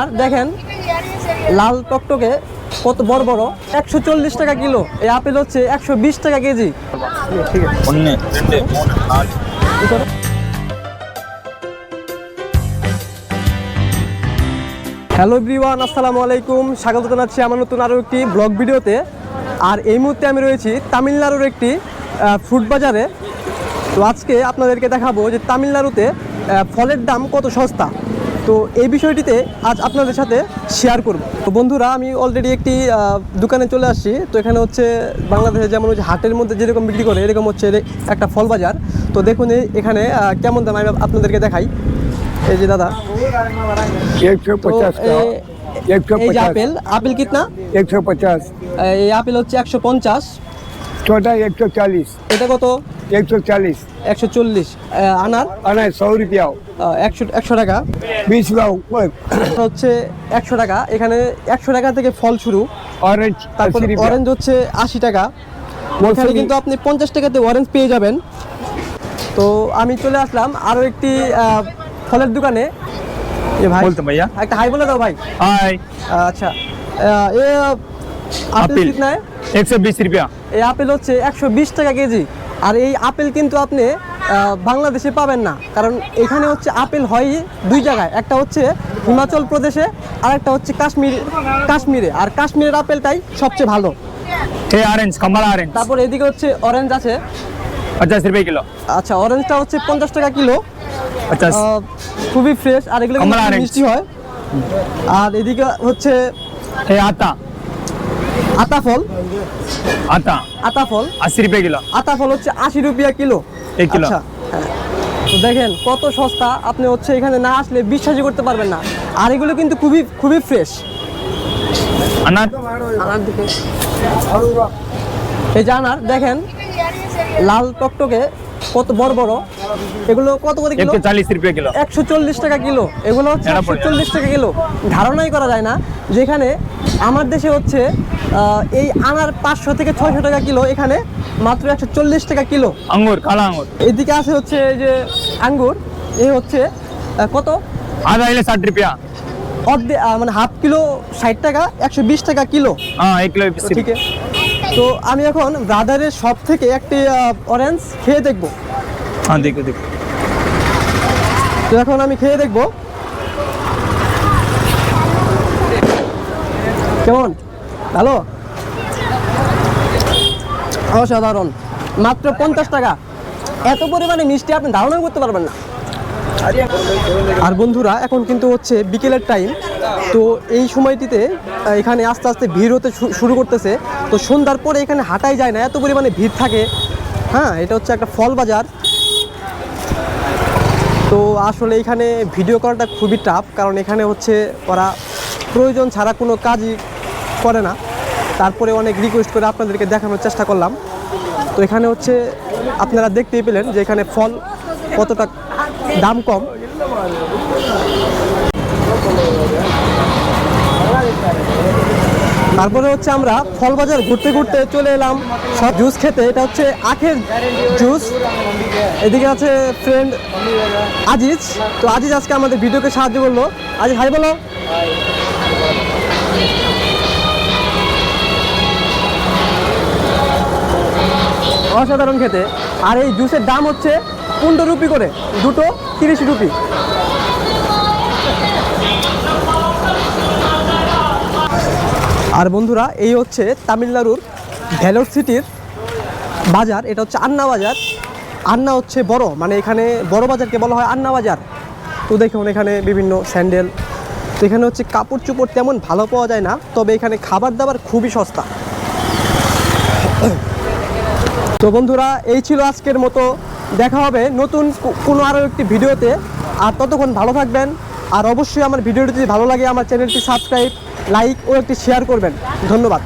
আর দেখেন লাল টকটকে কত বড় বড়? একশো চল্লিশ টাকা কিলো। এই আপেল হচ্ছে একশো বিশ টাকা কেজি। হ্যালো ব্রিওয়ান আসসালামু আলাইকুম। স্বাগত জানাচ্ছি আমার নতুন আরও একটি ব্লগ ভিডিওতে। আর এই মুহূর্তে আমি রয়েছি তামিলনাড়ুর একটি ফুড বাজারে। তো আজকে আপনাদেরকে দেখাবো যে তামিলনাড়ুতে ফলের দাম কত সস্তা। তো এই বিষয়টিতে আজ আপনাদের সাথে শেয়ার করব। তো বন্ধুরা আমি অলরেডি একটি দোকানে চলে আসছি। তো এখানে হচ্ছে বাংলাদেশে যেমন হচ্ছে হাটের মধ্যে যেরকম বিক্রি করে এরকম হচ্ছে একটা ফল বাজার। তো দেখুন এখানে কেমন দাম আমি আপনাদেরকে দেখাই। এই যে দাদা। আপেল আপেল কিতনা? একশো পঞ্চাশ। এই আপেল হচ্ছে একশো পঞ্চাশ। छोटा एक सौ चालीस এটা কত एक सौ चालीस একশো চল্লিশ আনার अनाज सौ रुपया একশো একশো টাকা बीस का ऊपर এটা হচ্ছে একশো টাকা এখানে একশো টাকা থেকে ফল শুরু ऑरेंज তারপর अस्सी रुपया অরেঞ্জ হচ্ছে আশি টাকা এখানে মৌসুমি কিন্তু আপনি পঞ্চাশ টাকাতে অরেঞ্জ পেয়ে যাবেন তো আমি চলে আসলাম আরও একটি আহ, ফলের দোকানে এ ভাই বলতো ভাইয়া একটা হাই বলে দাও ভাই हाय আচ্ছা আহ, এ আপেল আপেল। কিতনা है? एक सौ बीस रुपया এই আপেল হচ্ছে একশো বিশ টাকা কেজি আর এই আপেল কিন্তু আপনি আহ, বাংলাদেশে পাবেন না কারণ এখানে হচ্ছে আপেল হয় দুই জায়গায় একটা হচ্ছে হিমাচল প্রদেশে আর একটা হচ্ছে কাশ্মীর কাশ্মীরে আর কাশ্মীরের আপেলটাই সবচেয়ে ভালো ये ऑरेंज कमला ऑरेंज তারপর এদিকে হচ্ছে অরেঞ্জ আছে पचास रुपये किलो আচ্ছা অরেঞ্জটা হচ্ছে পঞ্চাশ টাকা কিলো पचास আহ, খুবই ফ্রেশ আর এগুলো কিন্তু কমলা খুব orange। মিষ্টি হয় আর এদিকে হচ্ছে ये आता আতা ফল আতা। আতা ফল আশি রুপিয়া কিলো। আতা ফল হচ্ছে আশি রুপিয়া কিলো। এক কিলো। আচ্ছা, হ্যাঁ। তো দেখেন কত সস্তা আপনি হচ্ছে এখানে না আসলে বিশ্বাসই করতে পারবেন না। আর এগুলো কিন্তু খুবই খুবই ফ্রেশ আনার? আনার দিকে। এই যে আনার দেখেন লাল টকটকে কত বড় বড়? এগুলো কত করে কিলো? 140 রুপিয়া কিলো। 140 টাকা কিলো। এগুলো হচ্ছে 140 টাকা কিলো। ধারণাই করা যায় না। যেখানে আমার দেশে হচ্ছে এই আনার 500 থেকে 600 টাকা কিলো। এখানে মাত্র 140 টাকা কিলো। আঙ্গুর কালা আঙ্গুর। এদিকে আছে হচ্ছে এই যে আঙ্গুর। এই হচ্ছে কত? আধা হইলে 60 রুপিয়া। অর্ধে মানে হাফ কিলো 60 টাকা 120 টাকা কিলো। হ্যাঁ এক কিলো ঠিক আছে। তো আমি এখন ব্রাদারের সব থেকে একটি অরেঞ্জ খেয়ে দেখব। হ্যাঁ দেখো দেখো। তো এখন আমি খেয়ে দেখব। কেমন? হ্যালো অসাধারণ। মাত্র পঞ্চাশ টাকা। এত পরিমাণে মিষ্টি আপনি ধারণা করতে পারবেন না। আর বন্ধুরা এখন কিন্তু হচ্ছে বিকেলের টাইম তো এই সময়টিতে এখানে আস্তে আস্তে ভিড় হতে শুরু করতেছে। তো সন্ধ্যার পরে এখানে হাঁটাই যায় না, এত পরিমাণে ভিড় থাকে। হ্যাঁ এটা হচ্ছে একটা ফল বাজার। তো আসলে এখানে ভিডিও করাটা খুবই টাফ কারণ এখানে হচ্ছে ওরা প্রয়োজন ছাড়া কোনো কাজই করে না। তারপরে অনেক রিকোয়েস্ট করে আপনাদেরকে দেখানোর চেষ্টা করলাম। তো এখানে হচ্ছে আপনারা দেখতেই পেলেন যে এখানে ফল কতটা দাম কম। তারপরে হচ্ছে আমরা ফল বাজার ঘুরতে ঘুরতে চলে এলাম। সব জুস খেতে। এটা হচ্ছে আখের জুস এদিকে আছে ফ্রেন্ড আজিজ। তো আজিজ আজকে আমাদের ভিডিওকে সাহায্য করল। আজিজ হাই বলো। অসাধারণ খেতে। আর এই জুসের দাম হচ্ছে পনেরো রুপি করে। দুটো তিরিশ রুপি। আর বন্ধুরা, এই হচ্ছে তামিলনাড়ুর ভ্যালোর সিটির বাজার, এটা হচ্ছে আন্না বাজার। আন্না হচ্ছে বড় মানে এখানে বড় বাজারকে বলা হয় আন্না বাজার। তো দেখুন, এখানে বিভিন্ন স্যান্ডেল। তো এখানে হচ্ছে কাপড় চোপড় তেমন ভালো পাওয়া যায় না, তবে এখানে খাবার দাবার খুবই সস্তা। তো বন্ধুরা, এই ছিল আজকের মতো। দেখা হবে নতুন কোনো আরও একটি ভিডিওতে। আর ততক্ষণ ভালো থাকবেন। আর অবশ্যই আমার ভিডিওটি যদি ভালো লাগে, আমার চ্যানেলটি সাবস্ক্রাইব, লাইক ও একটি শেয়ার করবেন। ধন্যবাদ।